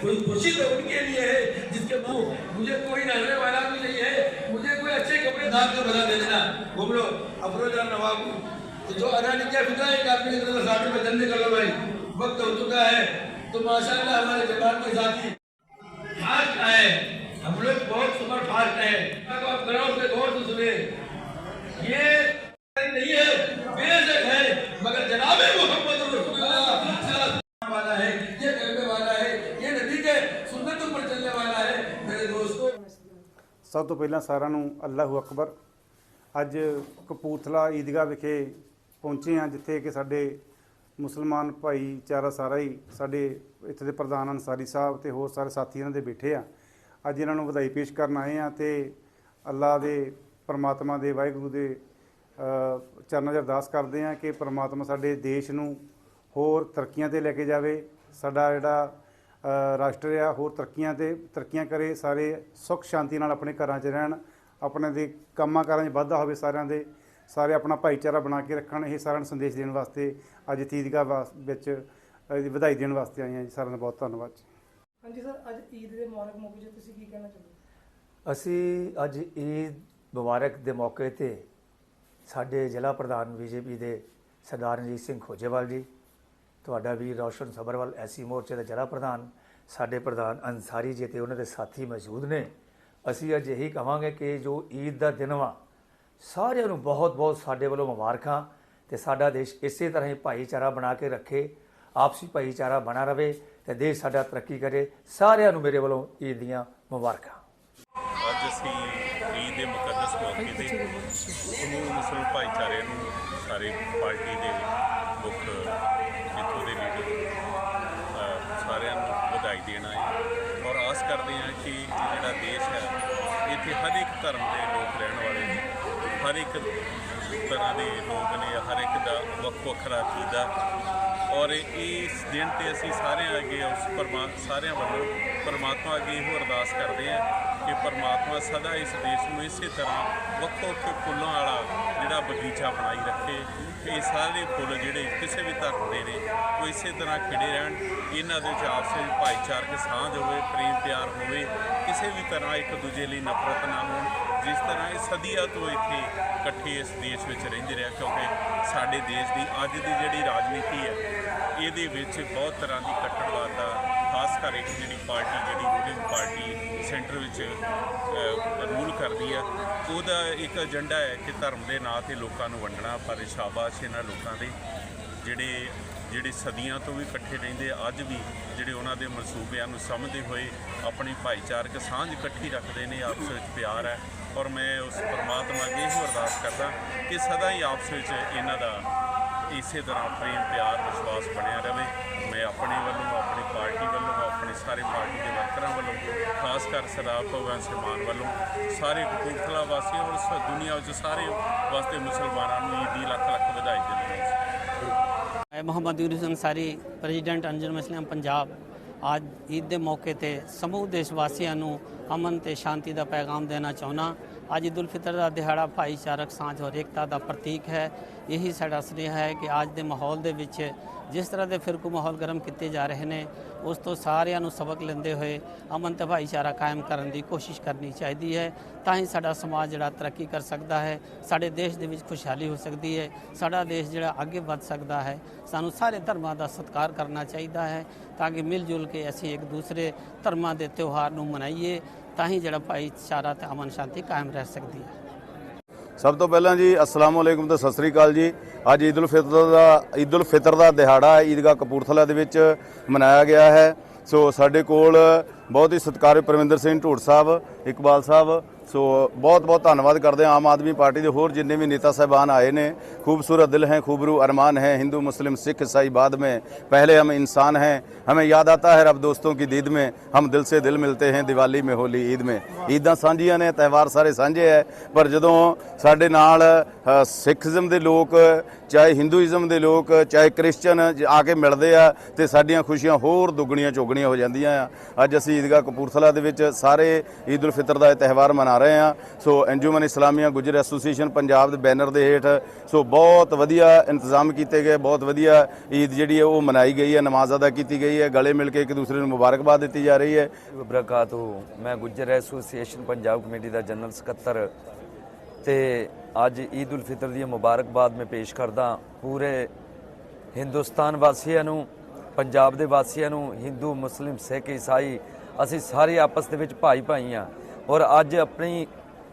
खुश- खुशी तो उनके लिए है, जिसके मुँह मुझे कोई नजरे वाला भी नहीं है। मुझे कोई अच्छे कपड़े दाम के बता दे देना। घूम लो, अफरोजा नवाब। तो जो अदानी क्या फिदा है काफ़ी इतना साथ में धंधे कर लो भाई वक्त हो चुका है। तो माशाल्लाह हमारे जवान के साथी आज है ਸਭ ਤੋਂ ਪਹਿਲਾਂ ਸਾਰਿਆਂ ਨੂੰ ਅੱਲਾਹੂ ਅਕਬਰ। ਅੱਜ ਕਪੂਰਥਲਾ ਈਦਗਾਹ ਵਿਖੇ ਪਹੁੰਚੇ ਹਾਂ, ਜਿੱਥੇ ਕਿ ਸਾਡੇ ਮੁਸਲਮਾਨ ਭਾਈਚਾਰਾ ਸਾਰਾ ਹੀ ਸਾਡੇ ਇੱਥੇ ਦੇ ਪ੍ਰਧਾਨ ਅਨਸਾਰੀ ਸਾਹਿਬ ਤੇ ਹੋਰ ਸਾਰੇ ਸਾਥੀ ਇਹਨਾਂ ਦੇ ਬੈਠੇ ਆ। ਅੱਜ ਇਹਨਾਂ ਨੂੰ ਵਧਾਈ ਪੇਸ਼ ਕਰਨ ਆਏ ਆ ਤੇ ਅੱਲਾ ਦੇ, ਪਰਮਾਤਮਾ ਦੇ, ਵਾਹਿਗੁਰੂ ਦੇ ਚਰਨਾਂ 'ਚ ਅਰਦਾਸ ਕਰਦੇ ਆ ਕਿ ਪਰਮਾਤਮਾ ਸਾਡੇ ਦੇਸ਼ ਨੂੰ ਹੋਰ ਤਰੱਕੀਆਂ ਤੇ ਲੈ ਕੇ ਜਾਵੇ। ਸਾਡਾ ਜਿਹੜਾ ਰਾਸ਼ਟਰ ਆ ਹੋਰ ਤਰੱਕੀਆਂ ਤੇ ਤਰੱਕੀਆਂ ਕਰੇ ਸਾਰੇ ਸੁੱਖ ਸ਼ਾਂਤੀ ਨਾਲ ਆਪਣੇ ਘਰਾਂ 'ਚ ਰਹਿਣ ਆਪਣੇ ਦੇ ਕੰਮਾਂ ਕਾਰਾਂ 'ਚ ਵਾਧਾ ਹੋਵੇ ਸਾਰਿਆਂ ਦੇ ਸਾਰੇ ਆਪਣਾ ਭਾਈਚਾਰਾ ਬਣਾ ਕੇ ਰੱਖਣ ਇਹ ਸਾਰਿਆਂ ਨੂੰ ਸੰਦੇਸ਼ ਦੇਣ ਵਾਸਤੇ ਅੱਜ ਤੀਦਗਾਹ ਵਾਸ- ਵਿੱਚ ਵਧਾਈ ਦੇਣ ਵਾਸਤੇ ਆਏ ਹਾਂ ਜੀ ਸਾਰਿਆਂ ਦਾ ਬਹੁਤ ਧੰਨਵਾਦ ਜੀ। ਹਾਂਜੀ ਸਰ ਅੱਜ ਈਦ ਦੇ ਮੁਬਾਰਕ ਮੌਕੇ 'ਤੇ ਤੁਸੀਂ ਕੀ ਕਹਿਣਾ ਚਾਹੁੰਦੇ ਅਸੀਂ ਅੱਜ ਈਦ ਮੁਬਾਰਕ ਦੇ ਮੌਕੇ ਤੇ ਸਾਡੇ ਜ਼ਿਲ੍ਹਾ ਪ੍ਰਧਾਨ ਬੀਜੇਪੀ ਦੇ ਸਰਦਾਰ ਰਣਜੀਤ ਸਿੰਘ ਖੋਜੇਵਾਲ ਜੀ ਤੁਹਾਡਾ ਵੀਰ ਰੌਸ਼ਨ ਸਬਰਵਾਲ ਐਸੀ ਮੋਰਚੇ ਦਾ ਜ਼ਿਲ੍ਹਾ ਪ੍ਰਧਾਨ ਸਾਡੇ ਪ੍ਰਧਾਨ ਅੰਸਾਰੀ ਜੀ ਤੇ ਉਹਨਾਂ ਦੇ ਸਾਥੀ ਮੌਜੂਦ ਨੇ। ਅਸੀਂ ਅੱਜ ਇਹੀ ਕਹਾਂਗੇ ਕਿ ਜੋ ਈਦ ਦਾ ਦਿਨ ਵਾ, ਸਾਰਿਆਂ ਨੂੰ ਬਹੁਤ-ਬਹੁਤ ਸਾਡੇ ਵੱਲੋਂ ਮੁਬਾਰਕਾਂ ਤੇ ਸਾਡਾ ਦੇਸ਼ ਇਸੇ ਤਰ੍ਹਾਂ ਹੀ ਭਾਈਚਾਰਾ ਬਣਾ ਕੇ ਰੱਖੇ, ਆਪਸੀ ਭਾਈਚਾਰਾ ਬਣਾ ਰਵੇ ਤੇ ਦੇਸ਼ ਸਾਡਾ ਤਰੱਕੀ ਕਰੇ। ਸਾਰਿਆਂ ਨੂੰ ਮੇਰੇ ਵੱਲੋਂ ਈਦ ਦੀਆਂ ਮੁਬਾਰਕਾਂ। ਅੱਜ ਅਸੀਂ ਈਦ ਦੇ ਮੁਕੱਦਸ ਮੌਕੇ ਤੇ ਸਮੂਹ ਮੁਸਲਿਮ ਭਾਈਚਾਰੇ ਨੂੰ ਸਾਰੇ ਪਾਰਟੀ ਦੇ ਮੁੱਖ ਇੱਥੋਂ ਦੇ ਲੀਡਰ ਸਾਰਿਆਂ ਨੂੰ ਵਧਾਈ ਦੇਣਾ ਹੈ ਔਰ ਆਸ ਕਰਦੇ ਹਾਂ ਕਿ ਜਿਹੜਾ ਦੇਸ਼ ਹੈ, ਇੱਥੇ ਹਰ ਇੱਕ ਧਰਮ ਦੇ ਲੋਕ ਰਹਿਣ ਵਾਲੇ ਨੇ। ਹਰ ਇੱਕ ਤਰ੍ਹਾਂ ਦੇ ਲੋਕ ਨੇ, ਹਰ ਇੱਕ ਦਾ ਵੱਖ ਵੱਖਰਾ ਅਕੀਦਾ ਔਰ ਇਸ ਦਿਨ ਤੇ ਅਸੀਂ ਸਾਰਿਆਂ ਅੱਗੇ ਉਸ ਪਰਮਾ, ਸਾਰਿਆਂ ਵੱਲੋਂ ਪਰਮਾਤਮਾ ਅੱਗੇ ਇਹੋ ਅਰਦਾਸ ਕਰਦੇ ਹਾਂ ਕਿ ਪਰਮਾਤਮਾ ਸਦਾ ਇਸ ਦੇਸ਼ ਨੂੰ ਇਸੇ ਤਰ੍ਹਾਂ ਵੱਖੋ ਵੱਖ ਫੁੱਲਾਂ ਵਾਲਾ ਜਿਹੜਾ ਬਗੀਚਾ ਬਣਾਈ ਰੱਖੇ ਇਹ ਸਾਰੇ ਫੁੱਲ ਜਿਹੜੇ ਕਿਸੇ ਵੀ ਧਰਮ ਦੇ ਨੇ, ਉਹ ਇਸੇ ਤਰ੍ਹਾਂ ਖਿੜੇ ਰਹਿਣ, ਇਹਨਾਂ ਦੇ ਵਿੱਚ ਆਪਸ ਵਿੱਚ ਭਾਈਚਾਰਕ ਸਾਂਝ ਹੋਵੇ ਪ੍ਰੇਮ ਪਿਆਰ ਹੋਵੇ, ਕਿਸੇ ਵੀ ਤਰ੍ਹਾਂ ਇੱਕ ਦੂਜੇ ਲਈ ਨਫ਼ਰਤ ਨਾ ਹੋਣ ਜਿਸ ਤਰ੍ਹਾਂ ਇਹ ਸਦੀਆਂ ਤੋਂ ਇੱਥੇ ਇਕੱਠੇ ਇਸ ਦੇਸ਼ ਵਿੱਚ ਰਹਿੰਦੇ ਰਿਹਾ ਕਿਉਂਕਿ ਸਾਡੇ ਦੇਸ਼ ਦੀ ਅੱਜ ਦੀ ਜਿਹੜੀ ਰਾਜਨੀਤੀ ਹੈ, ਇਹਦੇ ਵਿੱਚ ਬਹੁਤ ਤਰ੍ਹਾਂ ਦੀ ਕੱਟੜਵਾਦ ਦਾ ਖਾਸ ਕਰ ਇੱਕ ਜਿਹੜੀ ਪਾਰਟੀ, ਜਿਹੜੀ ਰੂਲਿੰਗ ਪਾਰਟੀ ਸੈਂਟਰ ਵਿੱਚ ਰੂਲ ਕਰਦੀ ਹੈ, ਉਹਦਾ ਇੱਕ ਏਜੰਡਾ ਹੈ ਕਿ ਧਰਮ ਦੇ ਨਾਂ ਤੇ ਲੋਕਾਂ ਨੂੰ ਵੰਡਣਾ, ਪਰ ਸ਼ਾਬਾਸ਼ ਇਹਨਾਂ ਲੋਕਾਂ ਦੇ, ਜਿਹੜੇ ਜਿਹੜੇ ਸਦੀਆਂ ਤੋਂ ਵੀ ਇਕੱਠੇ ਰਹਿੰਦੇ ਅੱਜ ਵੀ ਜਿਹੜੇ ਉਹਨਾਂ ਦੇ ਮਨਸੂਬਿਆਂ ਨੂੰ ਸਮਝਦੇ ਹੋਏ ਆਪਣੀ ਭਾਈਚਾਰਕ ਸਾਂਝ ਇਕੱਠੀ ਰੱਖਦੇ ਨੇ, ਆਪਸ ਵਿੱਚ ਪਿਆਰ ਹੈ। ਔਰ ਮੈਂ ਉਸ ਪਰਮਾਤਮਾ ਅੱਗੇ ਇਹੋ ਅਰਦਾਸ ਕਰਦਾ ਕਿ ਸਦਾ ਹੀ ਆਪਸ ਵਿੱਚ ਇਹਨਾਂ ਦਾ ਇਸੇ ਤਰ੍ਹਾਂ ਪ੍ਰੇਮ, ਪਿਆਰ, ਵਿਸ਼ਵਾਸ ਬਣਿਆ ਰਹੇ। ਮੈਂ ਆਪਣੇ ਵੱਲੋਂ, ਆਪਣੀ ਪਾਰਟੀ ਵੱਲੋਂ, ਆਪਣੇ ਸਾਰੇ ਪਾਰਟੀ ਦੇ ਵਰਕਰਾਂ ਵੱਲੋਂ, ਖਾਸ ਕਰ ਸਰਦਾਰ ਭਗਵੰਤ ਸਿੰਘ ਮਾਨ ਵੱਲੋਂ, ਸਾਰੇ ਕਪੂਰਥਲਾ ਵਾਸੀਆਂ ਔਰ ਸ- ਦੁਨੀਆ ਵਿੱਚ ਸਾਰੇ ਵਾਸਤੇ ਮੁਸਲਮਾਨਾਂ ਨੂੰ ਈਦ ਦੀ ਲੱਖ ਲੱਖ ਵਧਾਈ ਦਿੰਦੇ ਹਾਂ। ਮੈਂ ਮੁਹੰਮਦ ਯੂਨਸ ਅੰਸਾਰੀ, ਪ੍ਰੈਜ਼ੀਡੈਂਟ ਅੰਜੁਮ ਇਸਲਾਮ ਪੰਜਾਬ। ਅੱਜ ਈਦ ਦੇ ਮੌਕੇ ਤੇ ਸਮੂਹ ਦੇਸ਼ ਵਾਸੀਆਂ ਨੂੰ ਅਮਨ ਤੇ ਸ਼ਾਂਤੀ ਦਾ ਪੈਗਾਮ ਦੇਣਾ ਚਾਹੁੰਦਾ। ਅੱਜ ਈਦ ਉਲ ਫਿਤਰ ਦਾ ਦਿਹਾੜਾ ਭਾਈਚਾਰਕ, ਸਾਂਝ ਔਰ ਏਕਤਾ ਦਾ ਪ੍ਰਤੀਕ ਹੈ। ਇਹੀ ਸਾਡਾ ਸੁਨੇਹਾ ਹੈ ਕਿ ਅੱਜ ਦੇ ਮਾਹੌਲ ਦੇ ਵਿੱਚ ਜਿਸ ਤਰ੍ਹਾਂ ਦੇ ਫਿਰਕੂ ਮਾਹੌਲ ਗਰਮ ਕੀਤੇ ਜਾ ਰਹੇ ਨੇ, ਉਸ ਤੋਂ ਸਾਰਿਆਂ ਨੂੰ ਸਬਕ ਲੈਂਦੇ ਹੋਏ ਅਮਨ ਤੇ ਭਾਈਚਾਰਾ ਕਾਇਮ ਕਰਨ ਦੀ ਕੋਸ਼ਿਸ਼ ਕਰਨੀ ਚਾਹੀਦੀ ਹੈ। ਤਾਂ ਹੀ ਸਾਡਾ ਸਮਾਜ ਜਿਹੜਾ ਤਰੱਕੀ ਕਰ ਸਕਦਾ ਹੈ। ਸਾਡੇ ਦੇਸ਼ ਦੇ ਵਿੱਚ ਖੁਸ਼ਹਾਲੀ ਹੋ ਸਕਦੀ ਹੈ। ਸਾਡਾ ਦੇਸ਼ ਜਿਹੜਾ ਅੱਗੇ ਵੱਧ ਸਕਦਾ ਹੈ। ਸਾਨੂੰ ਸਾਰੇ ਧਰਮਾਂ ਦਾ ਸਤਿਕਾਰ ਕਰਨਾ ਚਾਹੀਦਾ ਹੈ ਤਾਂ ਕਿ ਮਿਲ ਜੁਲ ਕੇ ਅਸੀਂ ਇੱਕ ਦੂਸਰੇ ਧਰਮਾਂ ਦੇ ਤਿਉਹਾਰ ਨੂੰ ਮਨਾਈਏ। ਤਾਂ ਹੀ ਜਿਹੜਾ ਭਾਈਚਾਰਾ ਤੇ ਅਮਨ ਸ਼ਾਂਤੀ ਕਾਇਮ ਰਹਿ ਸਕਦੀ ਹੈ। ਸਭ ਤੋਂ ਪਹਿਲਾਂ ਜੀ, ਅਸਲਾਮ ਅਲੈਕੁਮ ਤੇ ਸਤਿ ਸ੍ਰੀ ਅਕਾਲ ਜੀ। ਅੱਜ ਈਦ ਉਲ ਫਿਤਰ ਦਾ, ਈਦ ਉਲ ਫਿਤਰ ਦਾ ਦਿਹਾੜਾ ਈਦਗਾਹ ਕਪੂਰਥਲਾ ਦੇ ਵਿੱਚ ਮਨਾਇਆ ਗਿਆ ਹੈ। ਸੋ ਸਾਡੇ ਕੋਲ ਬਹੁਤ ਹੀ ਸਤਿਕਾਰਯੋਗ ਪਰਮਿੰਦਰ ਸਿੰਘ ਢੋੜ ਸਾਹਿਬ, ਇਕਬਾਲ ਸਾਹਿਬ ਸੋ ਬਹੁਤ ਬਹੁਤ ਧੰਨਵਾਦ ਕਰਦੇ ਹਾਂ ਆਮ ਆਦਮੀ ਪਾਰਟੀ ਦੇ ਹੋਰ ਜਿੰਨੇ ਵੀ ਨੇਤਾ ਸਾਹਿਬਾਨ ਆਏ ਨੇ खूबसूरत दिल हैं खूबरू अरमान हैं हिंदू मुस्लिम सिख ईसाई बाद में पहले हम इंसान हैं हमें याद आता है रब दोस्तों की दीद में हम दिल से दिल मिलते हैं ਦੀਵਾਲੀ में ਹੋਲੀ ਈਦ में ਈਦਾਂ ਸਾਂਝੀਆਂ ਨੇ ਤਿਉਹਾਰ ਸਾਰੇ ਸਾਂਝੇ ਹੈ ਪਰ ਜਦੋਂ ਸਾਡੇ ਨਾਲ ਅ, ਸਿੱਖੀਜ਼ਮ ਦੇ ਲੋਕ ਚਾਹੇ ਹਿੰਦੂਇਜ਼ਮ ਦੇ ਲੋਕ ਚਾਹੇ ਕ੍ਰਿਸਚੀਅਨ ਜ- ਆ ਕੇ ਮਿਲਦੇ ਆ ਤੇ ਸਾਡੀਆਂ ਖੁਸ਼ੀਆਂ ਹੋਰ ਦੁੱਗਣੀਆਂ ਚੌਗਣੀਆਂ ਹੋ ਜਾਂਦੀਆਂ ਆ ਅੱਜ ਅਸੀਂ ਈਦਗਾਹ ਕਪੂਰਥਲਾ ਦੇ ਵਿੱਚ ਸਾਰੇ ਈਦ ਉਲ ਫਿਤਰ ਦਾ ਇਹ ਤਿਉਹਾਰ ਮਨਾ ਰਹੇ ਹਾਂ। ਸੋ ਅੰਜੁਮਨ ਇਸਲਾਮੀਆ ਗੁਜਰ ਐਸੋਸੀਏਸ਼ਨ ਪੰਜਾਬ ਦੇ ਬੈਨਰ ਦੇ ਹੇਠ, ਸੋ ਬਹੁਤ ਵਧੀਆ ਇੰਤਜ਼ਾਮ ਕੀਤੇ ਗਏ, ਬਹੁਤ ਵਧੀਆ ਈਦ ਜਿਹੜੀ ਹੈ ਉਹ ਮਨਾਈ ਗਈ ਹੈ, ਨਮਾਜ਼ ਅਦਾ ਕੀਤੀ ਗਈ ਹੈ, ਗਲੇ ਮਿਲ ਕੇ ਇੱਕ ਦੂਸਰੇ ਨੂੰ ਮੁਬਾਰਕਬਾਦ ਦਿੱਤੀ ਜਾ ਰਹੀ ਹੈ। ਵਬਰਕਾਤੂ, ਮੈਂ ਗੁੱਜਰ ਐਸੋਸੀਏਸ਼ਨ ਪੰਜਾਬ ਕਮੇਟੀ ਦਾ ਜਨਰਲ ਸਕੱਤਰ ਤੇ ਅੱਜ ਈਦ ਉਲ ਫਿਤਰ ਦੀ ਮੁਬਾਰਕਬਾਦ ਮੈਂ ਪੇਸ਼ ਕਰਦਾ ਪੂਰੇ ਹਿੰਦੁਸਤਾਨ ਵਾਸੀਆਂ ਨੂੰ, ਪੰਜਾਬ ਦੇ ਵਾਸੀਆਂ ਨੂੰ, ਹਿੰਦੂ, ਮੁਸਲਿਮ, ਸਿੱਖ, ਈਸਾਈ, ਅਸੀਂ ਸਾਰੇ ਆਪਸ ਦੇ ਵਿੱਚ ਭਾਈ ਭਾਈ ਆ ਔਰ ਅੱਜ ਆਪਣੀ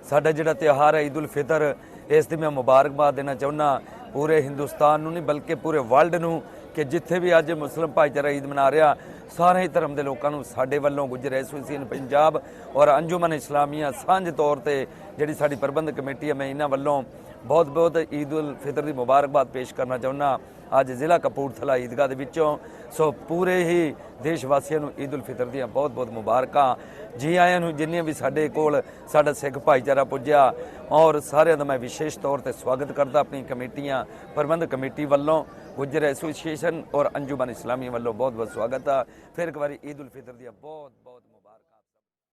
ਸਾਡਾ ਜਿਹੜਾ ਤਿਉਹਾਰ ਹੈ ਈਦ ਉਲ ਫਿਤਰ, ਇਸ ਦੀ ਮੈਂ ਮੁਬਾਰਕਬਾਦ ਦੇਣਾ ਚਾਹੁੰਦਾ ਪੂਰੇ ਹਿੰਦੁਸਤਾਨ ਨੂੰ ਨਹੀਂ, ਬਲਕਿ ਪੂਰੇ ਵਰਲਡ ਨੂੰ ਕਿ ਜਿੱਥੇ ਵੀ ਅੱਜ ਮੁਸਲਮ ਭਾਈਚਾਰਾ ਈਦ ਮਨਾ ਰਿਹਾ, ਸਾਰੇ ਧਰਮ ਦੇ ਲੋਕਾਂ ਨੂੰ ਸਾਡੇ ਵੱਲੋਂ ਗੁਜਰ ਐਸੋਸੀਏਸ਼ਨ ਪੰਜਾਬ। ਔਰ ਅੰਜੁਮਨ ਇਸਲਾਮੀਆ ਸਾਂਝ ਤੌਰ ਤੇ ਜਿਹੜੀ ਸਾਡੀ ਪ੍ਰਬੰਧਕ ਕਮੇਟੀ ਹੈ, ਮੈਂ ਇਹਨਾਂ ਵੱਲੋਂ ਬਹੁਤ ਬਹੁਤ ਈਦ ਉਲ ਫਿਤਰ ਦੀ ਮੁਬਾਰਕਬਾਦ ਪੇਸ਼ ਕਰਨਾ ਚਾਹੁੰਦਾ ਅੱਜ ਜ਼ਿਲ੍ਹਾ ਕਪੂਰਥਲਾ ਈਦਗਾਹ ਦੇ ਵਿੱਚੋਂ। ਸੋ ਪੂਰੇ ਹੀ ਦੇਸ਼ ਵਾਸੀਆਂ ਨੂੰ ਈਦ ਉਲ ਫਿਤਰ ਦੀਆਂ ਬਹੁਤ ਬਹੁਤ ਮੁਬਾਰਕਾਂ। ਜੀ ਆਇਆਂ ਨੂੰ ਜਿੰਨੇ ਵੀ ਸਾਡੇ ਕੋਲ ਸਾਡਾ ਸਿੱਖ ਭਾਈਚਾਰਾ ਪੁੱਜਿਆ ਔਰ ਸਾਰਿਆਂ ਦਾ ਮੈਂ ਵਿਸ਼ੇਸ਼ ਤੌਰ ਤੇ ਸਵਾਗਤ ਕਰਦਾ ਆਪਣੀ ਕਮੇਟੀਆਂ ਪ੍ਰਬੰਧਕ ਕਮੇਟੀ ਵੱਲੋਂ, ਗੁੱਜਰ ਐਸੋਸੀਏਸ਼ਨ ਔਰ ਅੰਜੁਮਨ ਇਸਲਾਮੀ ਵੱਲੋਂ ਬਹੁਤ ਬਹੁਤ ਸਵਾਗਤ ਆ। ਫਿਰ ਇੱਕ ਵਾਰੀ ਈਦ ਉਲ ਫਿਤਰ ਦੀਆਂ ਬਹੁਤ ਬਹੁਤ